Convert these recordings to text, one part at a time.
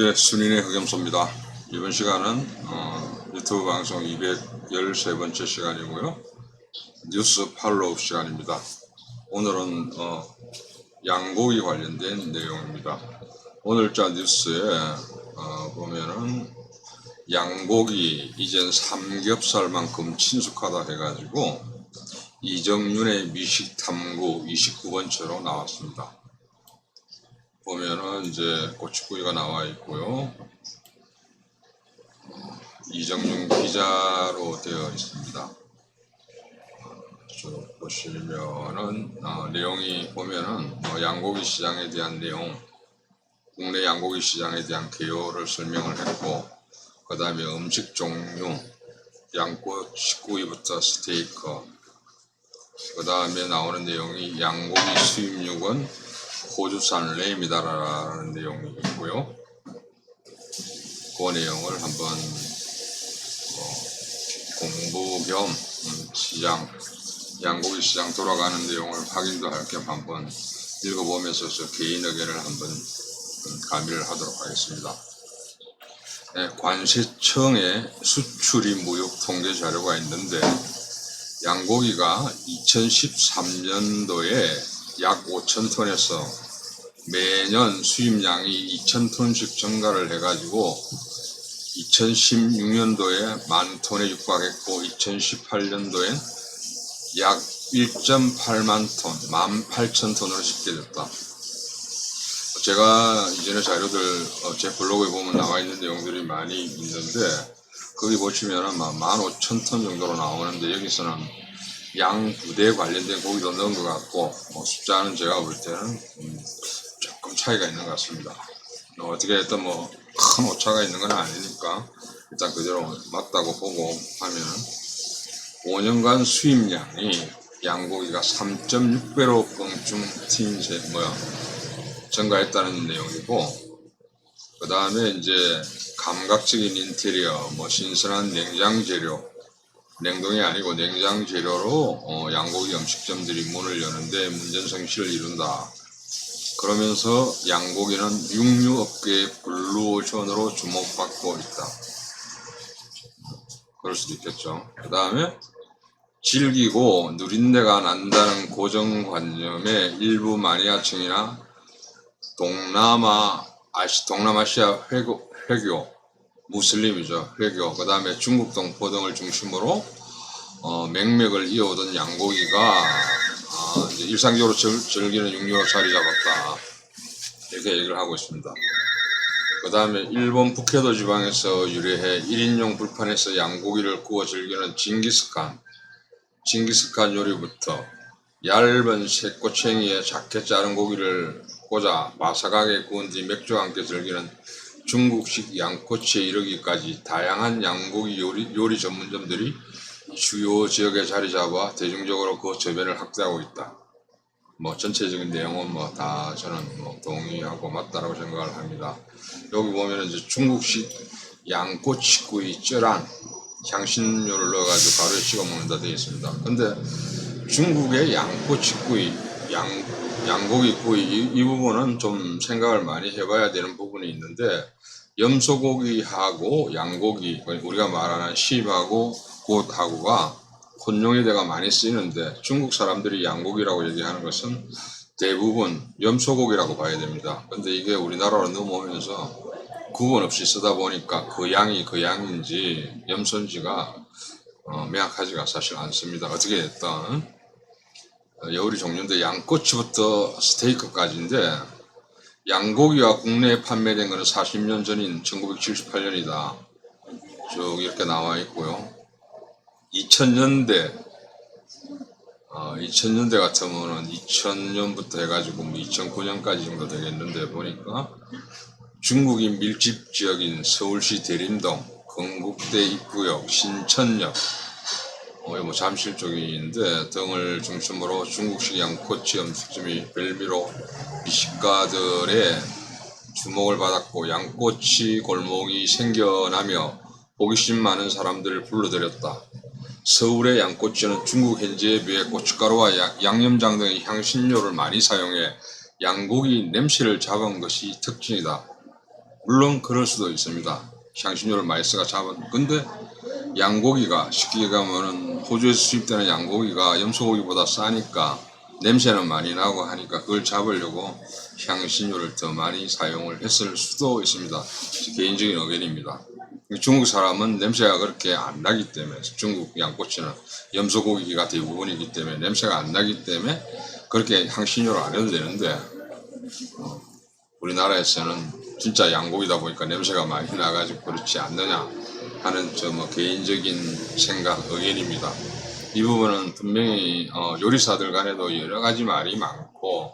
예, 순인의 흑염소입니다. 이번 시간은 어, 유튜브 방송 213번째 시간이고요. 뉴스 팔로우 시간입니다. 오늘은 어, 양고기 관련된 내용입니다. 오늘자 뉴스에 어, 보면은 양고기 이젠 삼겹살만큼 친숙하다 해가지고 이정윤의 미식 탐구 29번째로 나왔습니다. 보면은 이제 고추구이가 나와 있고요. 어, 이정윤 기자로 되어 있습니다. 쭉 보시면은 어, 내용이 보면은 뭐 양고기 시장에 대한 내용, 국내 양고기 시장에 대한 개요를 설명을 했고, 그 다음에 음식 종류, 양꼬치구이부터 스테이크, 그 다음에 나오는 내용이 양고기 수입육은 호주산 레임이다라는 내용이 있고요. 그 내용을 한번 어, 공부 겸 음, 시장 양고기 시장 돌아가는 내용을 확인도 할 겸 한번 읽어보면서 저 개인 의견을 한번 음, 가미를 하도록 하겠습니다. 네, 관세청의 수출입 무역 통계 자료가 있는데 양고기가 2013년도에 약 5천 톤에서 매년 수입량이 2천 톤씩 증가를 해가지고 2016년도에 만 톤에 육박했고 2018년도엔 약 1.8만 톤, 18,000톤으로 집계됐다. 제가 이전에 자료들 어, 제 블로그에 보면 나와 있는 내용들이 많이 있는데 거기 보시면은 15,000톤 정도로 나오는데 여기서는 양 부대에 관련된 고기도 넣은 것 같고 뭐 숫자는 제가 볼 때는 음, 차이가 있는 것 같습니다. 어, 어떻게 했든 뭐 큰 오차가 있는 건 아니니까 일단 그대로 맞다고 보고 하면은 5년간 수입량이 양고기가 3.6배로 껑충 튄세 뭐야 증가했다는 내용이고 그 다음에 이제 감각적인 인테리어 뭐 신선한 냉장 재료 냉동이 아니고 냉장 재료로 어, 양고기 음식점들이 문을 여는데 문전성시를 이룬다. 그러면서 양고기는 육류업계의 블루오션으로 주목받고 있다. 그럴 수도 있겠죠. 그 다음에 질기고 누린내가 난다는 고정관념의 일부 마니아층이나 동남아 아시 동남아시아 회교, 회교 무슬림이죠 회교 그 다음에 중국 동포 등을 중심으로 어, 맹맥을 이어오던 양고기가 어, 일상적으로 즐, 즐기는 육류로 자리 잡았다 이렇게 얘기를 하고 있습니다. 그 다음에 일본 북해도 지방에서 유래해 1인용 불판에서 양고기를 구워 즐기는 징기스칸 징기스칸 요리부터 얇은 새꼬챙이에 작게 자른 고기를 꽂아 바삭하게 구운 뒤 맥주와 함께 즐기는 중국식 양꼬치에 이르기까지 다양한 양고기 요리, 요리 전문점들이 주요 지역에 자리 잡아 대중적으로 그 저변을 확대하고 있다. 뭐 전체적인 내용은 뭐 다 저는 뭐 동의하고 맞다라고 생각을 합니다. 여기 보면은 이제 중국식 양꼬치구이 쩌란 향신료를 넣어가지고 가루에 찍어 먹는다 되어 있습니다. 근데 중국의 양꼬치구이 양 양고기 구이 이, 이 부분은 좀 생각을 많이 해봐야 되는 부분이 있는데 염소고기하고 양고기 우리가 말하는 시입하고 곶하고가 혼용에다가 많이 쓰이는데 중국 사람들이 양고기라고 얘기하는 것은 대부분 염소고기라고 봐야 됩니다. 근데 이게 우리나라로 넘어오면서 구분 없이 쓰다 보니까 그 양이 그 양인지 염소인지가 어, 명확하지가 사실 않습니다. 어떻게 됐든 어, 요리 종류인데 양꼬치부터 스테이크까지인데 양고기가 국내에 판매된 것은 40년 전인 1978년이다. 쭉 이렇게 나와 있고요. 2000년대 어, 2000년대 같으면은 2000년부터 해가지고 뭐 2009년까지 정도 되겠는데 보니까 중국인 밀집 지역인 서울시 대림동, 건국대 입구역, 신천역, 어, 뭐 잠실 쪽인데 등을 중심으로 중국식 양꼬치 음식점이 별미로 미식가들의 주목을 받았고 양꼬치 골목이 생겨나며 호기심 많은 사람들을 불러들였다. 서울의 양꼬치는 중국 현지에 비해 고춧가루와 양념장 등의 향신료를 많이 사용해 양고기 냄새를 잡은 것이 특징이다. 물론 그럴 수도 있습니다. 향신료를 마이스가 잡은 근데 양고기가 쉽게 가면은 호주에서 수입되는 양고기가 염소고기보다 싸니까 냄새는 많이 나고 하니까 그걸 잡으려고 향신료를 더 많이 사용을 했을 수도 있습니다. 제 개인적인 의견입니다. 중국 사람은 냄새가 그렇게 안 나기 때문에 중국 양꼬치는 염소고기가 대부분이기 때문에 냄새가 안 나기 때문에 그렇게 향신료를 안 해도 되는데 어, 우리나라에서는 진짜 양고기다 보니까 냄새가 많이 나가지고 그렇지 않느냐 하는 저 뭐 개인적인 생각 의견입니다. 이 부분은 분명히 어, 요리사들 간에도 여러 가지 말이 많고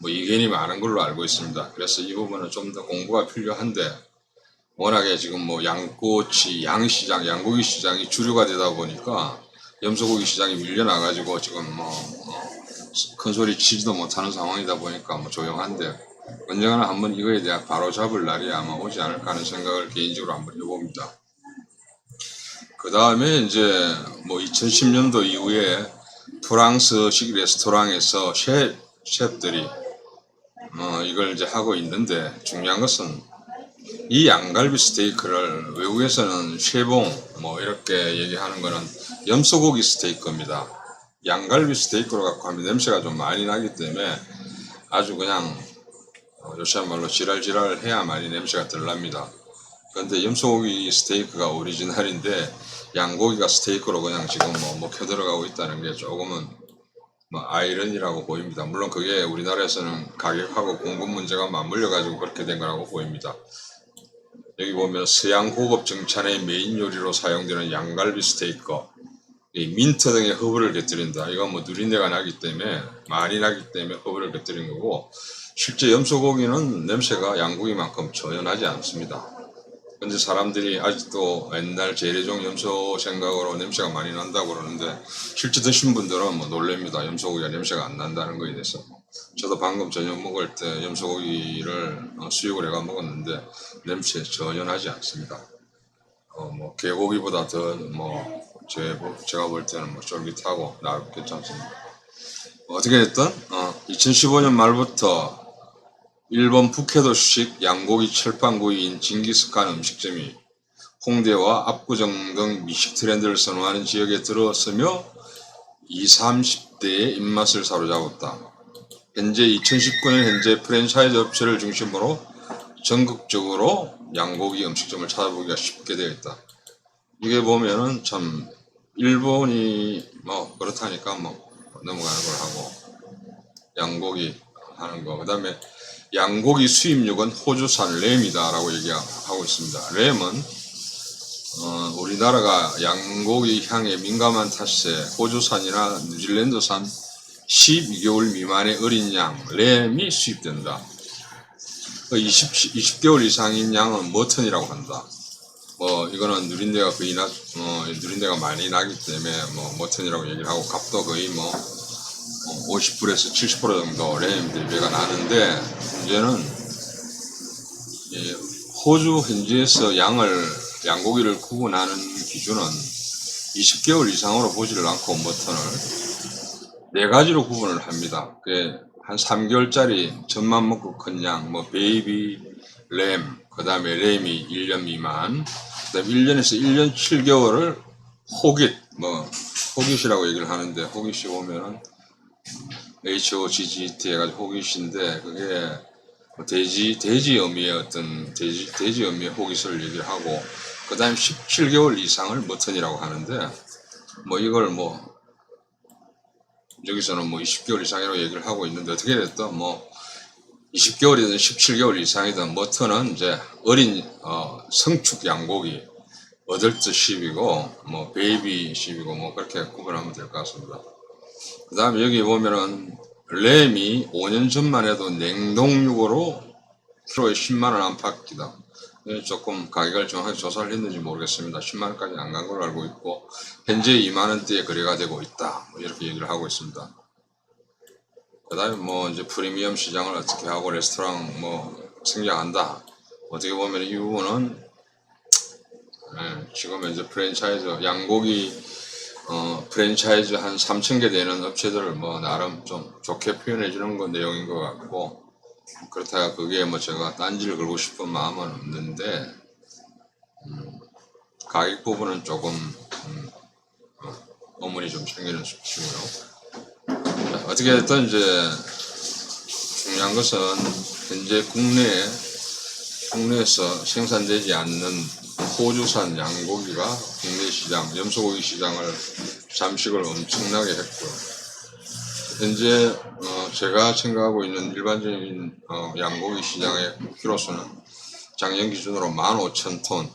뭐 의견이 많은 걸로 알고 있습니다. 그래서 이 부분은 좀 더 공부가 필요한데 워낙에 지금 뭐 양꼬치, 양시장, 양고기 시장이 주류가 되다 보니까 염소고기 시장이 밀려나가지고 지금 뭐 큰 소리 치지도 못하는 상황이다 보니까 뭐 조용한데 언젠가는 한번 이거에 대한 바로 잡을 날이 아마 오지 않을까 하는 생각을 개인적으로 한번 해봅니다. 그 다음에 이제 뭐 2010년도 이후에 프랑스식 레스토랑에서 셰, 셰프들이 어, 이걸 이제 하고 있는데 중요한 것은 이 양갈비 스테이크를 외국에서는 쉐봉 뭐 이렇게 얘기하는 거는 염소고기 스테이크입니다. 양갈비 스테이크로 갖고 하면 냄새가 좀 많이 나기 때문에 아주 그냥 어, 요새 말로 지랄지랄 해야만이 냄새가 덜 납니다. 그런데 염소고기 스테이크가 오리지널인데 양고기가 스테이크로 그냥 지금 뭐 먹혀 들어가고 있다는 게 조금은 뭐 아이러니라고 보입니다. 물론 그게 우리나라에서는 가격하고 공급 문제가 맞물려 가지고 그렇게 된 거라고 보입니다. 여기 보면 서양 고급 정찬의 메인 요리로 사용되는 양갈비 스테이크, 이 민트 등의 허브를 곁들인다. 이건 뭐 누린내가 나기 때문에 많이 나기 때문에 허브를 곁들인 거고 실제 염소고기는 냄새가 양고기만큼 전혀 나지 않습니다. 근데 사람들이 아직도 옛날 재래종 염소 생각으로 냄새가 많이 난다고 그러는데 실제 드신 분들은 뭐 놀랍니다. 염소고기가 냄새가 안 난다는 거에 대해서. 저도 방금 저녁 먹을 때 염소고기를 어, 수육을 해가 먹었는데 냄새 전혀 나지 않습니다. 어, 뭐 개고기보다 더뭐 제가 볼 때는 뭐 쫄깃하고 나 괜찮습니다. 어떻게 됐든 어, 2015년 말부터 일본 북해도식 양고기 철판구이인 징기스칸 음식점이 홍대와 압구정 등 미식 트렌드를 선호하는 지역에 들어서며 20, 30대의 입맛을 사로잡았다. 현재 2019년 현재 프랜차이즈 업체를 중심으로 전국적으로 양고기 음식점을 찾아보기가 쉽게 되어 있다. 이게 보면은 참 일본이 뭐 그렇다니까 뭐 넘어가는 걸 하고 양고기 하는 거. 그다음에 양고기 수입육은 호주산 램이다라고 얘기하고 있습니다. 램은 어, 우리나라가 양고기 향에 민감한 탓에 호주산이나 뉴질랜드산 12개월 미만의 어린 양 램이 수입된다. 20, 20개월 이상인 양은 머턴이라고 한다. 뭐 이거는 누린내가 거의 나, 어, 누린내가 많이 나기 때문에 뭐 머턴이라고 얘기를 하고 값도 거의 뭐 50%에서 70% 정도 램 대비가 나는데 문제는 이 호주 현지에서 양을 양고기를 구분하는 기준은 20개월 이상으로 보지를 않고 머턴을 네 가지로 구분을 합니다. 한 3개월짜리 젖만 먹고 큰 양, 뭐 베이비 램, 그 다음에 램이 1년 미만, 그 다음에 1년에서 1년 7개월을 호깃, 뭐 호깃이라고 얘기를 하는데 호깃이 보면은 HOGGT 해가지고 호깃인데 그게 뭐 돼지 돼지 어미의 어떤 돼지 돼지 어미의 호깃을 얘기를 하고 그 다음에 17개월 이상을 머턴이라고 하는데 뭐 이걸 뭐 여기서는 뭐 20개월 이상이라고 얘기를 하고 있는데 어떻게 됐든 뭐 20개월이든 17개월 이상이든 머턴은 이제 어린 어, 성축 양고기 어덜트 10이고 뭐 베이비 10이고 뭐 그렇게 구분하면 될 것 같습니다. 그 다음에 여기 보면은 램이 5년 전만 해도 냉동육으로 키로에 10만원 안팎이다. 예, 조금 가격을 정확하게 조사를 했는지 모르겠습니다. 10만원까지 안 간 걸로 알고 있고 현재 2만원대에 거래가 되고 있다. 뭐 이렇게 얘기를 하고 있습니다. 그 다음에 뭐 이제 프리미엄 시장을 어떻게 하고 레스토랑 뭐 성장한다. 어떻게 보면 이 부분은 예, 지금 이제 프랜차이즈 양고기 어, 프랜차이즈 한 3천 개 되는 업체들을 뭐 나름 좀 좋게 표현해 주는 건 내용인 것 같고 그렇다가 그게 뭐 제가 딴지를 걸고 싶은 마음은 없는데 음, 가격 부분은 조금 음, 어, 어머니 좀 챙기는 수치고요. 자, 어떻게 됐든 이제 중요한 것은 현재 국내에 국내에서 생산되지 않는 호주산 양고기가 국내 시장, 염소고기 시장을 잠식을 엄청나게 했고요. 현재 어, 제가 생각하고 있는 일반적인 어, 양고기 시장의 키로수는 작년 기준으로 15,000톤,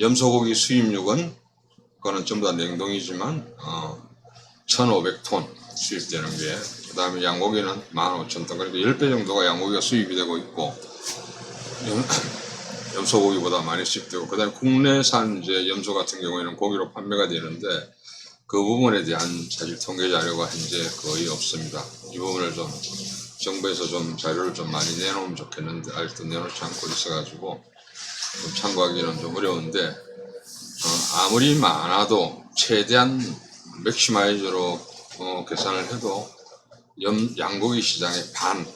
염소고기 수입육은 그거는 전부 다 냉동이지만 어, 1,500톤 수입되는 게 그 다음에 양고기는 15,000톤 그러니까 10배 정도가 양고기가 수입이 되고 있고 염, 염소고기보다 많이 수입되고 그다음에 국내산 이제 염소 같은 경우에는 고기로 판매가 되는데 그 부분에 대한 사실 통계 자료가 현재 거의 없습니다. 이 부분을 좀 정부에서 좀 자료를 좀 많이 내놓으면 좋겠는데 아직도 내놓지 않고 있어가지고 좀 참고하기는 좀 어려운데 어, 아무리 많아도 최대한 맥시마이저로 어, 계산을 해도 염, 양고기 시장의 반,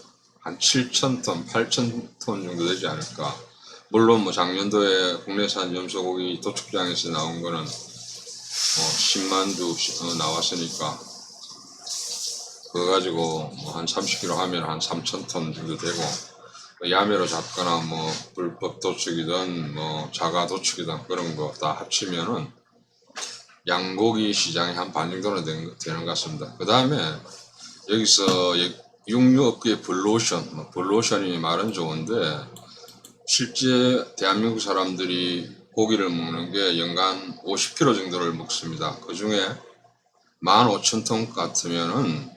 한 7,000톤, 8,000톤 정도 되지 않을까. 물론 뭐 작년도에 국내산 염소고기 도축장에서 나온 거는 어, 10만 두 어, 나왔으니까 그거 가지고 뭐 한 30kg 하면 한 3,000톤 정도 되고 뭐 야매로 잡거나 뭐 불법 도축이든 뭐 자가 도축이든 그런 거 다 합치면은 양고기 시장이 한 반 정도는 된- 되는 것 같습니다. 그 다음에 여기서 이 육류업계 블루오션, 뭐 블루오션이 말은 좋은데 실제 대한민국 사람들이 고기를 먹는 게 연간 50kg 정도를 먹습니다. 그 중에 15,000톤 같으면은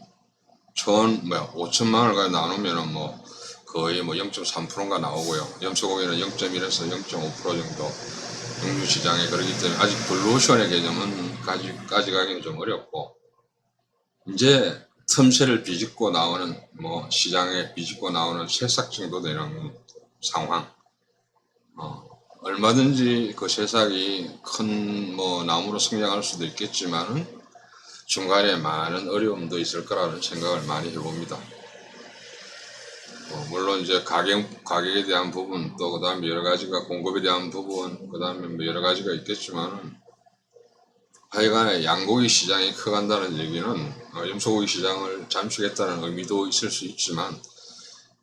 천 뭐야 5천만 원을 나누면은 뭐 거의 뭐 0.3%가 나오고요. 염소고기는 0.1에서 0.5% 정도 육류 시장에 그렇기 때문에 아직 블루오션의 개념은 까지, 까지 가기는 좀 어렵고 이제 틈새를 비집고 나오는 뭐 시장에 비집고 나오는 새싹 정도 되는 상황. 어, 얼마든지 그 새싹이 큰 뭐 나무로 성장할 수도 있겠지만은 중간에 많은 어려움도 있을 거라는 생각을 많이 해봅니다. 어, 물론 이제 가격 가격에 대한 부분 또 그 다음에 여러 가지가 공급에 대한 부분 그 다음에 뭐 여러 가지가 있겠지만은 하여간에 양고기 시장이 커간다는 얘기는 어, 염소고기 시장을 잠식했다는 의미도 있을 수 있지만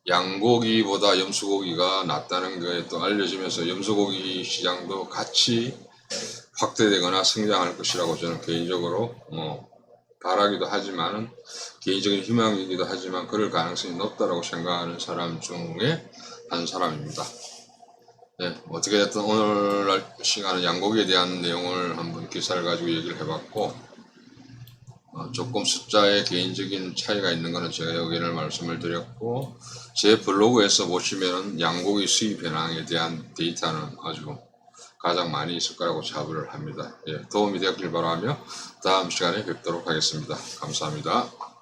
양고기보다 염소고기가 낫다는 게또 알려지면서 염소고기 시장도 같이 확대되거나 성장할 것이라고 저는 개인적으로 어, 바라기도 하지만은 개인적인 희망이기도 하지만 그럴 가능성이 높다라고 생각하는 사람 중에 한 사람입니다. 네, 어떻게 됐든 오늘 시간은 양고기에 대한 내용을 한번 기사를 가지고 얘기를 해봤고 어, 조금 숫자에 개인적인 차이가 있는 거는 제가 여기를 말씀을 드렸고 제 블로그에서 보시면은 양고기 수입 현황에 대한 데이터는 아주 가장 많이 있을 거라고 자부를 합니다. 예, 도움이 되었길 바라며 다음 시간에 뵙도록 하겠습니다. 감사합니다.